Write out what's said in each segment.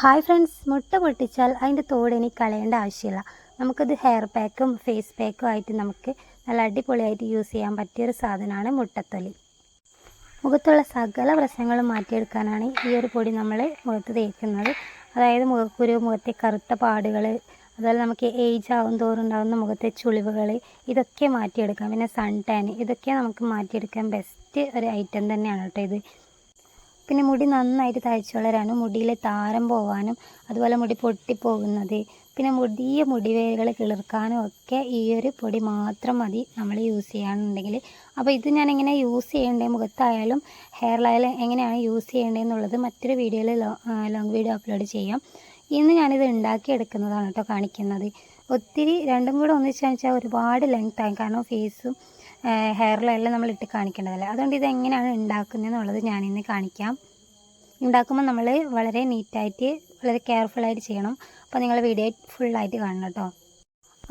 Hi friends മുട്ട പൊട്ടിച്ചാൽ അതിന്റെ തോട് ഇനി കളയേണ്ട ആവശ്യമില്ല. നമുക്കത് ഹെയർ പാക്കും ഫേസ് പാക്കും ആയിട്ട് നമുക്ക് നല്ല അടിപൊളിയായിട്ട് യൂസ് ചെയ്യാൻ പറ്റിയൊരു സാധനമാണ് മുട്ടത്തൊലി. മുഖത്തുള്ള സകല പ്രശ്നങ്ങളും മാറ്റിയെടുക്കാനാണ് ഈ ഒരു പൊടി നമ്മൾ മുഖത്ത് തേക്കുന്നത്. അതായത് മുഖക്കുരു മുഖത്തെ കറുത്ത പാടുകൾ അതുപോലെ നമുക്ക് ഏജ് ആവും തോറും ഉണ്ടാകുന്ന മുഖത്തെ ചുളിവുകൾ ഇതൊക്കെ മാറ്റിയെടുക്കാം. പിന്നെ സൺ ടാൻ ഇതൊക്കെ നമുക്ക് മാറ്റിയെടുക്കാൻ ബെസ്റ്റ് ഒരു ഐറ്റം തന്നെയാണ് കേട്ടോ ഇത്. പിന്നെ മുടി നന്നായിട്ട് തഴച്ചു വളരാനും മുടിയിലെ താരം പോവാനും അതുപോലെ മുടി പൊട്ടിപ്പോകുന്നത് പിന്നെ മുടിയ മുടിവേരുകൾ കിളിർക്കാനും ഒക്കെ ഈ ഒരു പൊടി മാത്രം മതി നമ്മൾ യൂസ് ചെയ്യാനുണ്ടെങ്കിൽ. അപ്പോൾ ഇത് ഞാൻ എങ്ങനെ യൂസ് ചെയ്യേണ്ടത് മുഖത്തായാലും ഹെയറിലായാലും എങ്ങനെയാണ് യൂസ് ചെയ്യേണ്ടതെന്നുള്ളത് മറ്റൊരു വീഡിയോയിൽ ലോങ് വീഡിയോ അപ്ലോഡ് ചെയ്യാം. ഇന്ന് ഞാനിത് ഉണ്ടാക്കിയെടുക്കുന്നതാണ് കേട്ടോ കാണിക്കുന്നത്. ഒത്തിരി രണ്ടും കൂടെ ഒന്നിച്ച് കാണിച്ചാൽ ഒരുപാട് ലെങ്ത് കാരണം ഫേസും ഹെയറിലെല്ലാം നമ്മൾ ഇട്ട് കാണിക്കേണ്ടതല്ലേ? അതുകൊണ്ട് ഇത് എങ്ങനെയാണ് ഉണ്ടാക്കുന്നതെന്നുള്ളത് ഞാനിന്ന് കാണിക്കാം. ഉണ്ടാക്കുമ്പോൾ നമ്മൾ വളരെ നീറ്റായിട്ട് വളരെ കെയർഫുള്ളായിട്ട് ചെയ്യണം. അപ്പോൾ നിങ്ങൾ വീഡിയോ ഫുള്ളായിട്ട് കാണണം കേട്ടോ.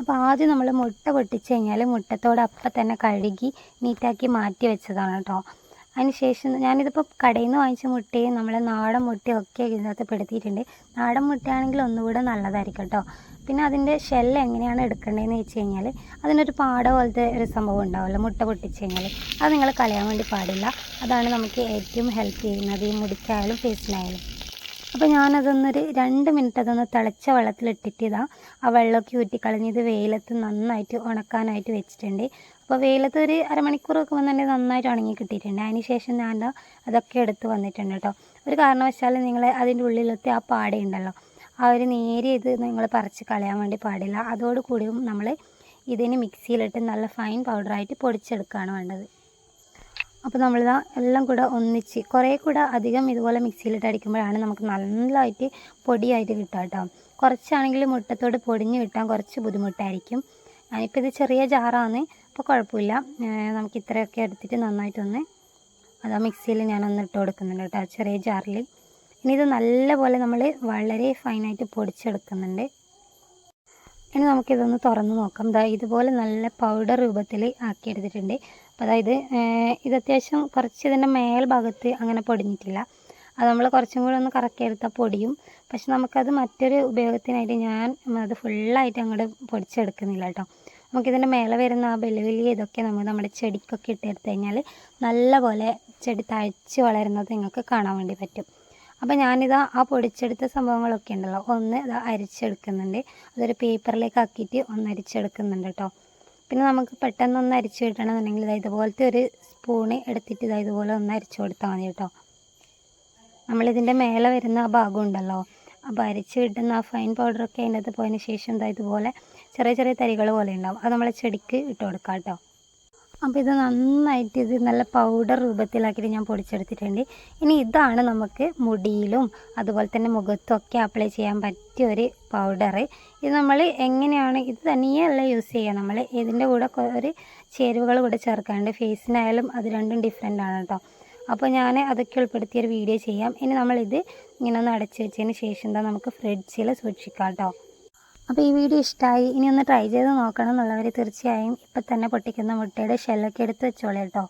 അപ്പോൾ ആദ്യം നമ്മൾ മുട്ട പൊട്ടിച്ച് കഴിഞ്ഞാൽ മുട്ടത്തോട് അപ്പം തന്നെ കഴുകി നീറ്റാക്കി മാറ്റി വെച്ചതാണ് കേട്ടോ. അതിന് ശേഷം ഞാനിതിപ്പോൾ കടയിൽ നിന്ന് വാങ്ങിച്ച മുട്ടയും നമ്മളെ നാടൻ മുട്ടയും ഒക്കെ ഇതിനകത്ത് പെടുത്തിയിട്ടുണ്ട്. നാടൻ മുട്ടയാണെങ്കിൽ ഒന്നുകൂടെ നല്ലതായിരിക്കും കേട്ടോ. പിന്നെ അതിന്റെ ഷെല്ല് എങ്ങനെയാണ് എടുക്കേണ്ടതെന്ന് വെച്ച് കഴിഞ്ഞാൽ അതിനൊരു പാട പോലത്തെ ഒരു സംഭവം ഉണ്ടാവുമല്ലോ മുട്ട പൊട്ടിച്ച് കഴിഞ്ഞാൽ അത് നിങ്ങൾ കളയാൻ വേണ്ടി പാടില്ല. അതാണ് നമുക്ക് ഏറ്റവും ഹെൽപ്പ് ചെയ്യുന്നത് ഈ മുടിക്കായാലും ഫേസിനായാലും അപ്പോൾ ഞാനതൊന്നൊരു രണ്ട് മിനിറ്റ് അതൊന്ന് തിളച്ച വെള്ളത്തിലിട്ടിട്ട് ഇതാ ആ വെള്ളമൊക്കെ ഊറ്റിക്കളഞ്ഞ് ഇത് വെയിലത്ത് നന്നായിട്ട് ഉണക്കാനായിട്ട് വെച്ചിട്ടുണ്ട്. അപ്പോൾ വെയിലത്ത് ഒരു അരമണിക്കൂർ വെക്കുമ്പോൾ തന്നെ നന്നായിട്ട് ഉണങ്ങി കിട്ടിയിട്ടുണ്ട്. അതിന് ശേഷം ഞാൻ അതൊക്കെ എടുത്ത് വന്നിട്ടുണ്ട് കേട്ടോ. ഒരു കാരണവശാലും നിങ്ങൾ അതിന്റെ ഉള്ളിലത്തെ ആ പാടയുണ്ടല്ലോ ആ ഒരു നേരിയ ഇത് നിങ്ങൾ പറിച്ച് കളയാൻ വേണ്ടി പാടില്ല. അതോടുകൂടിയും നമ്മൾ ഇതിന് മിക്സിയിലിട്ട് നല്ല ഫൈൻ പൗഡറായിട്ട് പൊടിച്ചെടുക്കുകയാണ് വേണ്ടത്. അപ്പോൾ നമ്മൾ ഇതാ എല്ലാം കൂടെ ഒന്നിച്ച് കുറേ കൂടെ അധികം ഇതുപോലെ മിക്സിയിലിട്ട് അടിക്കുമ്പോഴാണ് നമുക്ക് നല്ലതായിട്ട് പൊടിയായിട്ട് കിട്ടുക കേട്ടോ. കുറച്ചാണെങ്കിൽ മുട്ടത്തോട് പൊടിഞ്ഞ് കിട്ടാൻ കുറച്ച് ബുദ്ധിമുട്ടായിരിക്കും. ഞാനിപ്പോൾ ഇത് ചെറിയ ജാറാണ് അപ്പോൾ കുഴപ്പമില്ല. നമുക്ക് ഇത്രയൊക്കെ എടുത്തിട്ട് നന്നായിട്ടൊന്ന് അതാ മിക്സിയിൽ ഞാനൊന്ന് ഇട്ട് കൊടുക്കുന്നുണ്ട് കേട്ടോ ചെറിയ ജാറിൽ. ഇനി ഇത് നല്ലപോലെ നമ്മൾ വളരെ ഫൈനായിട്ട് പൊടിച്ചെടുക്കുന്നുണ്ട്. ഇനി നമുക്കിതൊന്ന് തുറന്ന് നോക്കാം. ദാ ഇതുപോലെ നല്ല പൗഡർ രൂപത്തിൽ ആക്കിയെടുത്തിട്ടുണ്ട്. അതായത് ഇത് അത്യാവശ്യം കുറച്ച് ഇതിന്റെ മേൽഭാഗത്ത് അങ്ങനെ പൊടിഞ്ഞിട്ടില്ല. അത് നമ്മൾ കുറച്ചും കൂടി ഒന്ന് കറക്കിയെടുത്താൽ പൊടിയും. പക്ഷെ നമുക്കത് മറ്റൊരു ഉപയോഗത്തിനായിട്ട് ഞാൻ അത് ഫുള്ളായിട്ട് അങ്ങോട്ട് പൊടിച്ചെടുക്കുന്നില്ല കേട്ടോ. നമുക്കിതിന്റെ മേലെ വരുന്ന ആ വലിയ വലിയ ഇതൊക്കെ നമ്മൾ നമ്മുടെ ചെടിക്കൊക്കെ ഇട്ടെടുത്ത് കഴിഞ്ഞാൽ നല്ലപോലെ ചെടി തഴച്ച് വളരുന്നത് നിങ്ങൾക്ക് കാണാൻ വേണ്ടി പറ്റും. അപ്പോൾ ഞാനിതാ ആ പൊടിച്ചെടുത്ത സംഭവങ്ങളൊക്കെ ഉണ്ടല്ലോ ഒന്ന് ഇതാ അരിച്ചെടുക്കുന്നുണ്ട്. അതൊരു പേപ്പറിലേക്ക് ആക്കിയിട്ട് ഒന്ന് അരിച്ചെടുക്കുന്നുണ്ട് കേട്ടോ. പിന്നെ നമുക്ക് പെട്ടെന്ന് ഒന്ന് അരിച്ചു കിട്ടണമെന്നുണ്ടെങ്കിൽ ഇതാ ഇതുപോലത്തെ ഒരു സ്പൂണ് എടുത്തിട്ട് ഇതാ ഇതുപോലെ ഒന്ന് അരിച്ചു കൊടുത്താൽ മതി കേട്ടോ. നമ്മളിതിന്റെ മേലെ വരുന്ന ആ ഭാഗം ഉണ്ടല്ലോ. അപ്പോൾ അരിച്ച് കിട്ടുന്ന ആ ഫൈൻ പൗഡറൊക്കെ അതിന്റെ അകത്ത് പോയതിന് ശേഷം ഇതാ ഇതുപോലെ ചെറിയ ചെറിയ തരികൾ പോലെ ഉണ്ടാവും. അത് നമ്മളെ ചെടിക്ക് ഇട്ട് കൊടുക്കാം കേട്ടോ. അപ്പോൾ ഇത് നന്നായിട്ട് ഇത് നല്ല പൗഡർ രൂപത്തിലാക്കിയിട്ട് ഞാൻ പൊടിച്ചെടുത്തിട്ടുണ്ട്. ഇനി ഇതാണ് നമുക്ക് മുടിയിലും അതുപോലെ തന്നെ മുഖത്തൊക്കെ അപ്ലൈ ചെയ്യാൻ പറ്റിയ ഒരു പൗഡർ ഇത് നമ്മൾ എങ്ങനെയാണ് ഇത് തനിയല്ല യൂസ് ചെയ്യുക. നമ്മൾ ഇതിന്റെ കൂടെ ഒരു ചേരുവകൾ കൂടെ ചേർക്കാണ്ട് ഫേസിനായാലും അത് രണ്ടും ഡിഫറെന്റ് ആണ് കേട്ടോ അപ്പോൾ ഞാൻ അതൊക്കെ ഉൾപ്പെടുത്തിയൊരു വീഡിയോ ചെയ്യാം. ഇനി നമ്മളിത് ഇങ്ങനെ ഒന്ന് അടച്ചു വെച്ചതിന് ശേഷം എന്താ നമുക്ക് ഫ്രിഡ്ജിൽ സൂക്ഷിക്കാം കേട്ടോ അപ്പോൾ ഈ വീഡിയോ ഇഷ്ടമായി ഇനി ഒന്ന് ട്രൈ ചെയ്ത് നോക്കണം എന്നുള്ളവർ തീർച്ചയായും ഇപ്പം തന്നെ പൊട്ടിക്കുന്ന മുട്ടയുടെ ഷെല്ലൊക്കെ എടുത്ത് വെച്ചോളൂ കേട്ടോ.